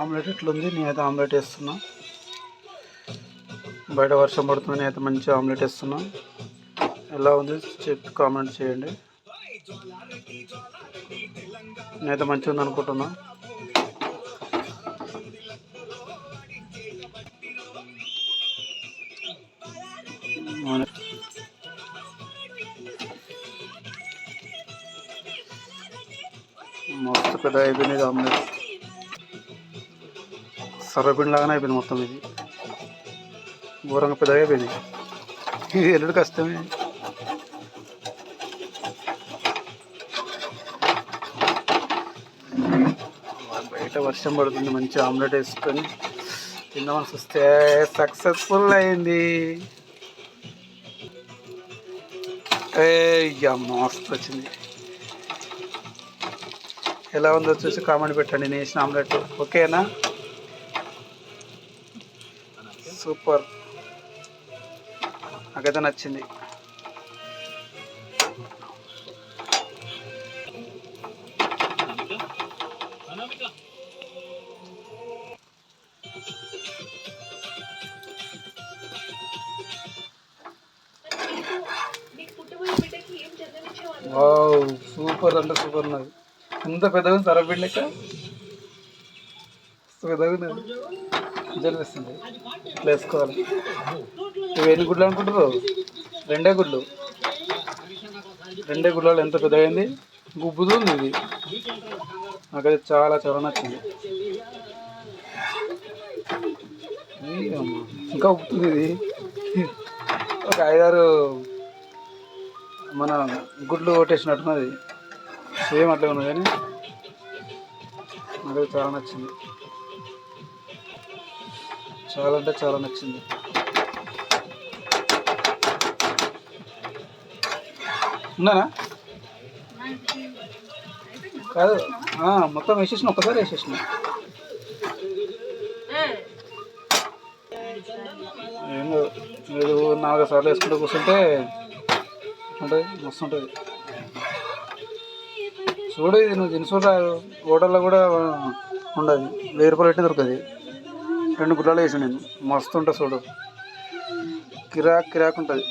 Omelette ఎట్లుంది నేనైతే omelette వేస్తున్నా. బయట వర్షం పడుతుంది నేనైతే మంచిగా ఆమ్లెట్ వేస్తున్నా. ఎలా ఉంది చెప్పి కామెంట్ చేయండి. నేనైతే మంచిగా ఉంది అనుకుంటున్నా. మస్తు పెద్ద అయిపోయినది ఆమ్లెట్ సర్వపిండి లాగానే అయిపోయింది మొత్తం ఇది. ఘోరంగా పెద్దగా అయిపోయింది. ఇది ఎల్లుడు కష్టమే. బయట వర్షం పడుతుంది మంచి ఆమ్లెట్ వేసుకొని తిందామని చూస్తే సక్సెస్ఫుల్ అయింది. ఏ మస్తు వచ్చింది. ఎలా ఉందో చూసి కామెంట్ పెట్టండి నేను వేసిన ఆమ్లెట్. ఓకేనా? సూపర్. నాకైతే నచ్చింది. సూపర్ అంటే సూపర్ ఉన్నది. ఎంత పెద్దగా తరబిడ్లెక్క విధంగా పెద్దగా జలిపిస్తుంది ఇట్లా వేసుకోవాలి. ఇవి ఎన్ని గుడ్లు అనుకుంటారు రెండే గుడ్లు. రెండే గుడ్లలో ఎంత పెద్దగైంది? గుబ్బుతుంది ఇది. నాకైతే చాలా చాలా నచ్చింది. ఇంకా ఉప్పుతుంది ఇది. ఒక ఐదారు మన గుడ్లు కొట్టేసినట్టున్నది. సేమ్ అట్లే ఉన్నది కానీ నాకు చాలా నచ్చింది. చాలా అంటే చాలా నచ్చింది. ఉన్నానా? కాదు. మొత్తం వేసేసిన ఒక్కసారి వేసేసిన. ఏం లేదు నాలుగు సార్లు వేసుకుంటూ కూర్చుంటే ఉంటుంది మస్తు ఉంటుంది. చూడు ఇది నువ్వు తిని రాదు హోటల్లో కూడా ఉండదు. వెయ్యి రూపాయలు పెట్టి దొరుకుతుంది. రెండు గుడ్డలు వేసాను నేను. మస్తు ఉంటుంది చూడు. కిరాక్ కిరాక్ ఉంటుంది.